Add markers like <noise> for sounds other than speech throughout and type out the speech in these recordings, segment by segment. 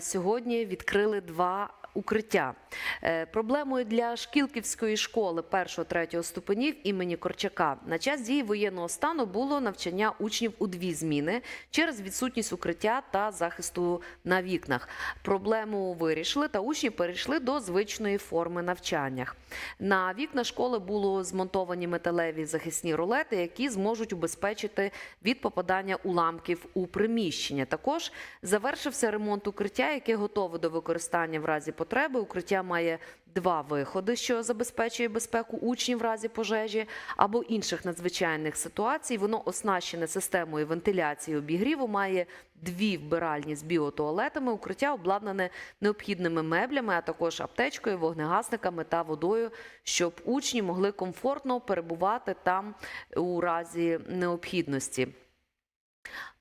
сьогодні відкрили два. Укриття Е, проблемою для Шкілківської школи 1-3 ступенів імені Корчака на час дії воєнного стану було навчання учнів у дві зміни через відсутність укриття та захисту на вікнах. Проблему вирішили та учні перейшли до звичної форми навчання. На вікна школи було змонтовані металеві захисні ролети, які зможуть убезпечити від попадання уламків у приміщення. Також завершився ремонт укриття, яке готове до використання в разі потреби. Укриття має два виходи, що забезпечує безпеку учнів в разі пожежі або інших надзвичайних ситуацій. Воно оснащене системою вентиляції обігріву, має дві вбиральні з біотуалетами. Укриття обладнане необхідними меблями, а також аптечкою, вогнегасниками та водою, щоб учні могли комфортно перебувати там у разі необхідності.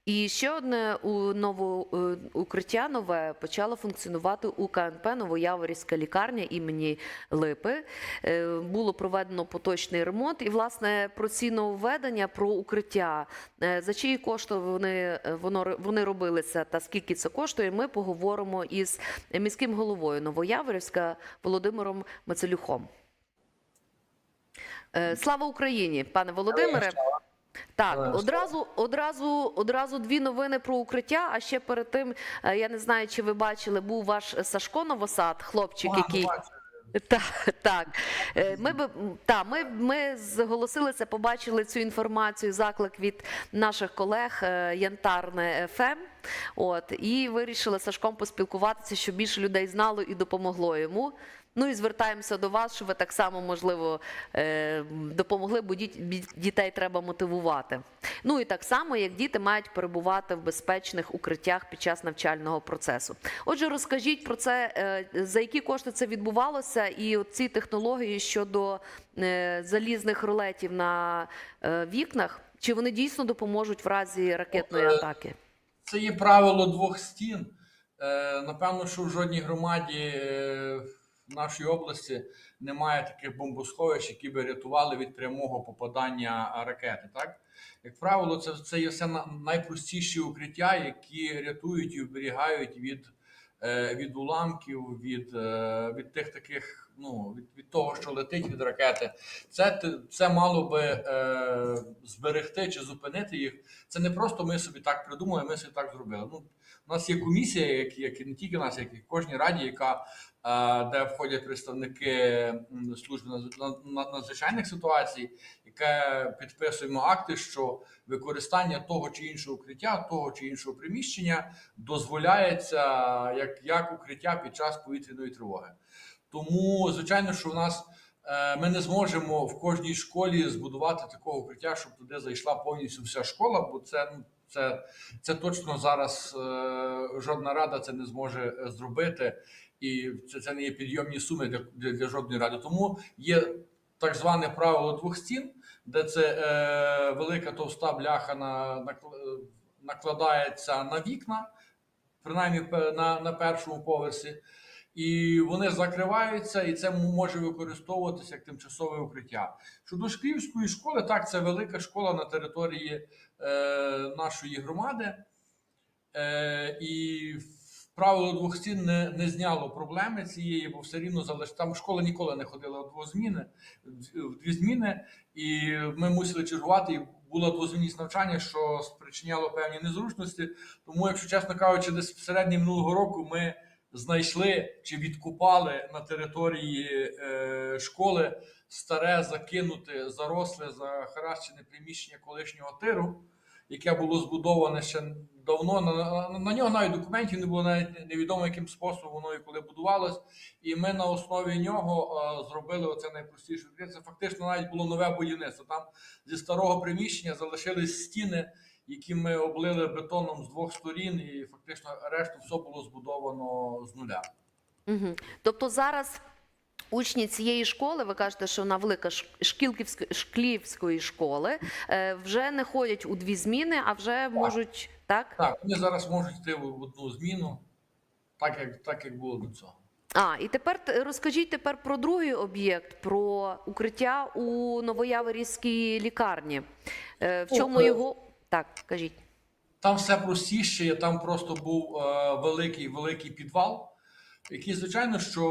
І ще одне у ново е, укриття нове почало функціонувати у КНП Новояворівська лікарня імені Липи. Е, Було проведено поточний ремонт. І власне про ці нововведення, про укриття, е, за чиї кошти вони воно вони робилися та скільки це коштує. Ми поговоримо із міським головою Новояворівська Володимиром Мацелюхом. Слава Україні, пане Володимире. Так, одразу, одразу, одразу дві новини про укриття. А ще перед тим е, я не знаю, чи ви бачили, був ваш Сашко Новосад, хлопчик, який <laughs> так, так. Е, Ми би та ми, ми зголосилися, побачили цю інформацію, заклик від наших колег е, Янтарне ФМ. От і вирішили з Сашком поспілкуватися, щоб більше людей знало і допомогло йому. Ну і звертаємося до вас, щоб ви так само можливо е, допомогли, бо дітей треба мотивувати. Ну і так само, як діти мають перебувати в безпечних укриттях під час навчального процесу. Отже, розкажіть про це, е, за які кошти це відбувалося, і ці технології щодо е, залізних рулетів на вікнах, чи вони дійсно допоможуть в разі ракетної атаки? Це є правило двох стін. Напевно, що в жодній громаді е, нашої області немає таких бомбосховищ, які би рятували від прямого попадання ракети. Так? Як правило, це, це є все на- найпростіші укриття, які рятують і вберігають від, е, від уламків, від, е, від тих таких, ну, від, від того, що летить від ракети. Це, це мало би е, зберегти чи зупинити їх. Це не просто ми собі так придумали, ми собі так зробили. Ну, у нас є комісія, як, як не тільки у нас, як і в кожній раді, яка е, де входять представники служби надз- над- над- надзвичайних ситуацій, яке підписуємо акти, що використання того чи іншого укриття, того чи іншого приміщення дозволяється як, як укриття під час повітряної тривоги. Тому, звичайно, що у нас е, ми не зможемо в кожній школі збудувати такого укриття, щоб туди зайшла повністю вся школа, бо це ну, це, це точно зараз е, жодна рада це не зможе е, зробити, і це, це не є підйомні суми для, для, для жодної ради. Тому є так зване правило двох стін, де це е, велика товста бляха на, на, накладається на вікна, принаймні на, на першому поверсі. І вони закриваються, і це може використовуватися як тимчасове укриття. Щодо Шкрівської школи, так, це велика школа на території е, нашої громади. Е, і правило двох стін не, не зняло проблеми цієї, бо все рівно залиш... там школа ніколи не ходила в двозміни, в дві зміни, і ми мусили чергувати. І було двозмінність навчання, що спричиняло певні незручності. Тому, якщо чесно кажучи, десь всередині минулого року ми знайшли чи відкупали на території е, школи старе закинуте, заросле, захаращене приміщення колишнього тиру, яке було збудоване ще давно. На, на, на нього навіть документів не було, навіть невідомо яким способом воно і коли будувалось. І ми на основі нього е, зробили оце найпростіше. Це фактично навіть було нове будівництво. Там зі старого приміщення залишились стіни, які ми облили бетоном з двох сторін, і фактично решту все було збудовано з нуля. Угу. Тобто зараз учні цієї школи, ви кажете, що вона велика Шклівської школи, е, вже не ходять у дві зміни, а вже можуть так. Так, вони зараз можуть йти в одну зміну, так як, так як було до цього. А і тепер розкажіть тепер про другий об'єкт, про укриття у Новояворівській лікарні. Е, В чому е, його так кажіть? там все простіше, там просто був е, великий великий підвал, який, звичайно, що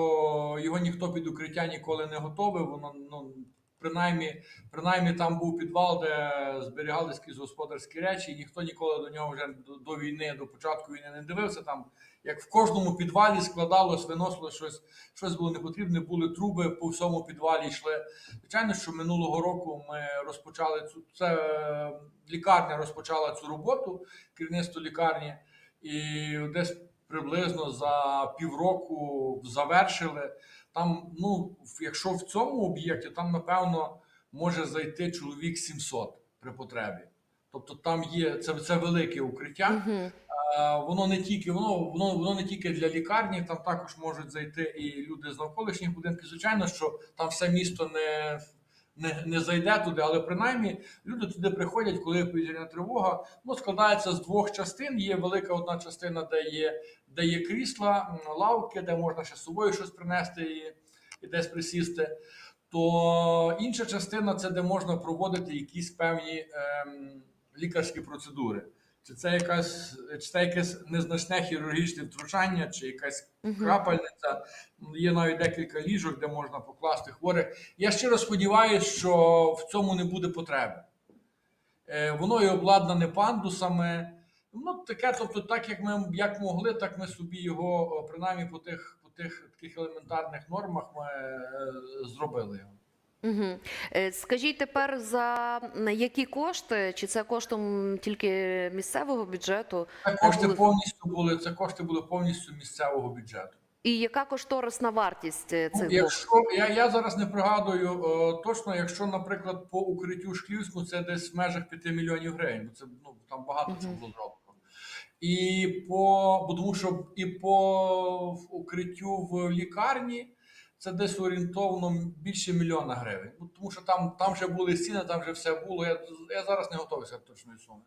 його ніхто під укриття ніколи не готовив. Воно ну принаймні, принаймні там був підвал, де зберігалися якісь господарські речі, і ніхто ніколи до нього вже до, до війни, до початку війни не дивився. Там як в кожному підвалі складалось, виносилось щось, щось було непотрібне, були труби по всьому підвалі йшли. Звичайно, що минулого року ми розпочали цю це е, лікарня розпочала цю роботу, керівництво лікарні, і десь приблизно за півроку завершили. Там, ну, якщо в цьому об'єкті, там напевно може зайти чоловік 700 при потребі. Тобто там є це, це велике укриття. Угу. Воно не тільки воно, воно, воно не тільки для лікарні, там також можуть зайти і люди з навколишніх будинків. Звичайно, що там все місто не, не, не зайде туди, але принаймні люди туди приходять, коли повітряна тривога. Ну, складається з двох частин. Є велика одна частина, де є, де є крісла, лавки, де можна ще з собою щось принести і, і десь присісти. То інша частина це де можна проводити якісь певні ем, лікарські процедури. Чи це якась чи це якесь незначне хірургічне втручання, чи якась крапельниця. Є навіть декілька ліжок, де можна покласти хворих. Я щиро сподіваюся, що в цьому не буде потреби. Е, Воно і обладнане пандусами. Ну, таке, тобто, так як ми як могли, так ми собі його, принаймні по тих, по тих таких елементарних нормах ми е, зробили його. Угу. Скажіть тепер за які кошти? Чи це коштом тільки місцевого бюджету? Це кошти були- повністю були, це кошти були повністю місцевого бюджету. І яка кошторисна вартість е, Ну, цих? Якщо я, я зараз не пригадую е, точно, якщо, наприклад, по укриттю Шклівську це десь в межах 5 мільйонів гривень, бо це ну там багато чого було зроблено. І по бо тому, що і по укриттю в лікарні це десь орієнтовно більше мільйона гривень. Ну, тому що там, там вже були стіни, там вже все було. Я, я зараз не готовий сказати точної суми.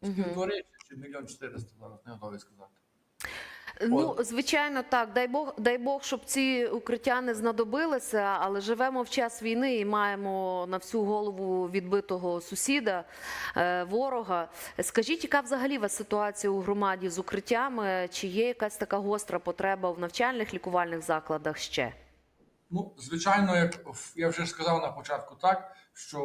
Півтори чи мільйон чотириста зараз не готовий сказати. Ну, звичайно, так. Дай Бог, дай Бог, щоб ці укриття не знадобилися, але живемо в час війни і маємо на всю голову відбитого сусіда, е, ворога. Скажіть, яка взагалі у вас ситуація у громаді з укриттями? Чи є якась така гостра потреба в навчальних лікувальних закладах ще? Ну, звичайно, як я вже сказав на початку, так що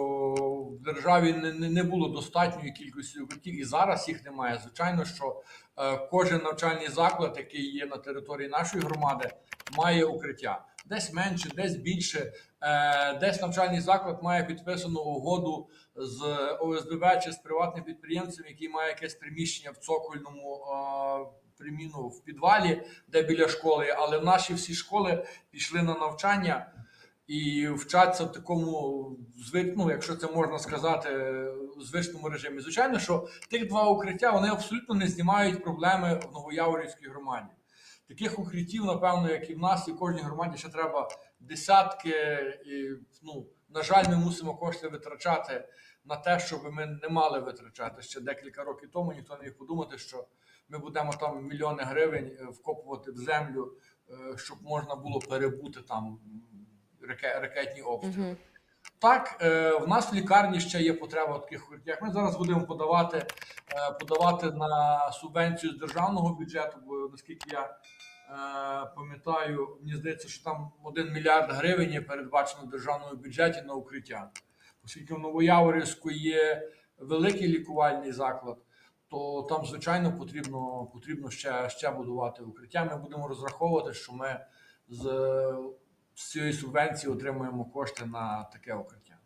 в державі не, не, було достатньої кількості укриттів, і зараз їх немає. Звичайно, що е, кожен навчальний заклад, який є на території нашої громади, має укриття. Десь менше, десь більше. Е, десь навчальний заклад має підписану угоду з ОСББ чи з приватним підприємцем, який має якесь приміщення в цокольному е, приміну в підвалі, де біля школи. Але наші всі школи пішли на навчання і вчаться в такому звик, ну, якщо це можна сказати, звичному режимі. Звичайно, що тих два укриття вони абсолютно не знімають проблеми в Новояворівській громаді. Таких укриттів, напевно, як і в нас, і в кожній громаді ще треба десятки. І, ну, на жаль, ми мусимо кошти витрачати на те, щоб ми не мали витрачати. Ще декілька років тому ніхто не міг подумати, що ми будемо там мільйони гривень е, вкопувати в землю, е, щоб можна було перебути там ракетні обстріли. Угу. Так, е, в нас в лікарні ще є потреба в таких укриттях. Ми зараз будемо подавати, подавати на субвенцію з державного бюджету, бо наскільки я пам'ятаю, мені здається, що там 1 мільярд гривень є передбачено в державному бюджеті на укриття. Оскільки в Новояворівську є великий лікувальний заклад, то там, звичайно, потрібно, потрібно ще, ще будувати укриття. Ми будемо розраховувати, що ми з, з цієї субвенції отримуємо кошти на таке укриття.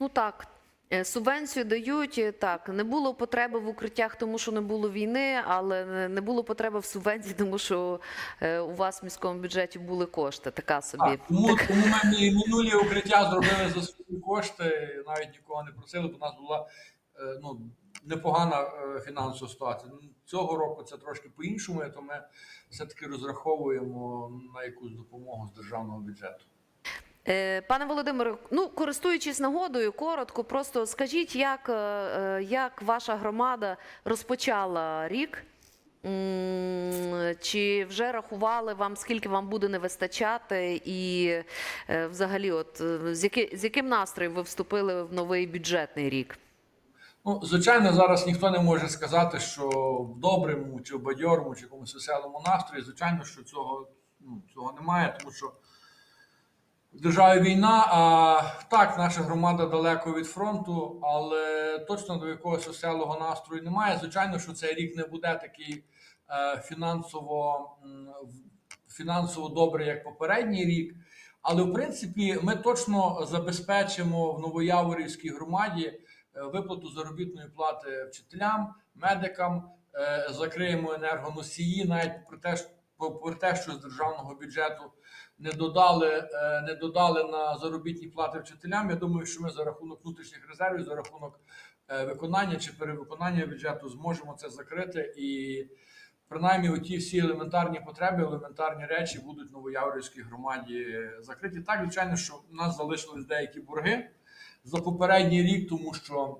Ну так. е, Субвенцію дають е, так. Не було потреби в укриттях, тому що не було війни, але не- було потреби в субвенції, <laughs> тому що е, у вас в міському бюджеті були кошти. Така собі. Так, тому, тому ми і минулі укриття зробили за свої кошти, навіть нікого не просили, бо у нас була ну, непогана е, фінансова ситуація. Ну, Цього року це трошки по-іншому, то ми все-таки розраховуємо на якусь допомогу з державного бюджету. Е, Пане Володимире, ну користуючись нагодою, коротко, просто скажіть, як, е, як ваша громада розпочала рік? Чи вже рахували вам, скільки вам буде не вистачати, і взагалі, от з яким настроєм ви вступили в новий бюджетний рік? Ну, звичайно, зараз ніхто не може сказати, що в доброму чи в бадьорому, чи якомусь веселому настрої. Звичайно, що цього, ну, цього немає, тому що в державі війна, а так, наша громада далеко від фронту, але точно до якогось веселого настрою немає. Звичайно, що цей рік не буде такий е, фінансово, фінансово добрий, як попередній рік. Але в принципі ми точно забезпечимо в Новояворівській громаді виплату заробітної плати вчителям, медикам, е, закриємо енергоносії, навіть про те, попри те, що з державного бюджету не додали, е, не додали на заробітні плати вчителям. Я думаю, що ми за рахунок внутрішніх резервів, за рахунок е, виконання чи перевиконання бюджету зможемо це закрити і. Принаймні, оті всі елементарні потреби, елементарні речі будуть в Новояворівській громаді закриті. Так, звичайно, що в нас залишились деякі борги за попередній рік, тому що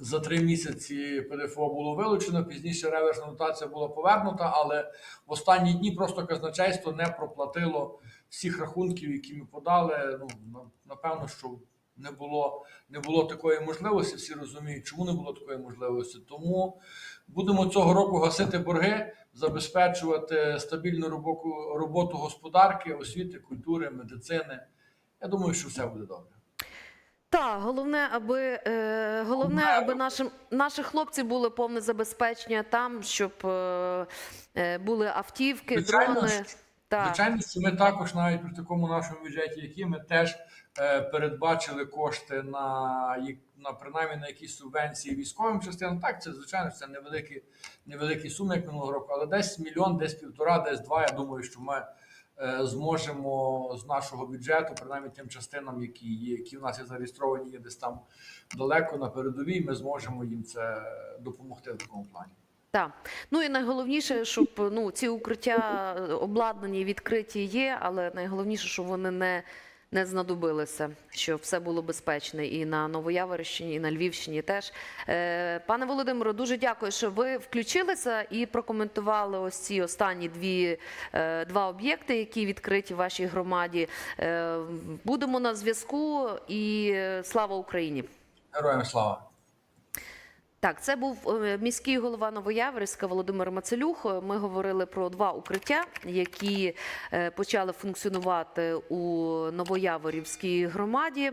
за три місяці ПДФО було вилучено, пізніше реверсна дотація була повернута, але в останні дні просто казначейство не проплатило всіх рахунків, які ми подали. Ну напевно, що не було, не було такої можливості. Всі розуміють, чому не було такої можливості. Тому будемо цього року гасити борги, забезпечувати стабільну робоку- роботу господарки, освіти, культури, медицини. Я думаю, що все буде добре. Так, головне, аби е, головне, аби нашим наших хлопців було повне забезпечення там, щоб е, е, були автівки, Звичайно, дрони. Так. Звичайно, що ми також навіть при такому нашому бюджеті, який ми теж е, передбачили кошти на на принаймні на якісь субвенції військовим частинам. Так, це звичайно це невеликі, невеликі суми, як минулого року, але десь мільйон, десь півтора, десь два. Я думаю, що ми зможемо з нашого бюджету, принаймні тим частинам, які є, які в нас є зареєстровані, є десь там далеко на передовій. Ми зможемо їм це допомогти в такому плані. Так. Ну і найголовніше, щоб ну, ці укриття обладнані, відкриті є, але найголовніше, щоб вони не, не знадобилися, щоб все було безпечне і на Новояворівщині, і на Львівщині теж. Е, пане Володимиро, дуже дякую, що ви включилися і прокоментували ось ці останні дві, е, два об'єкти, які відкриті в вашій громаді. Е, будемо на зв'язку і слава Україні! Героям слава! Так, це був е, міський голова Новояворівська Володимир Мацелюх. Ми говорили про два укриття, які е, почали функціонувати у Новояворівській громаді.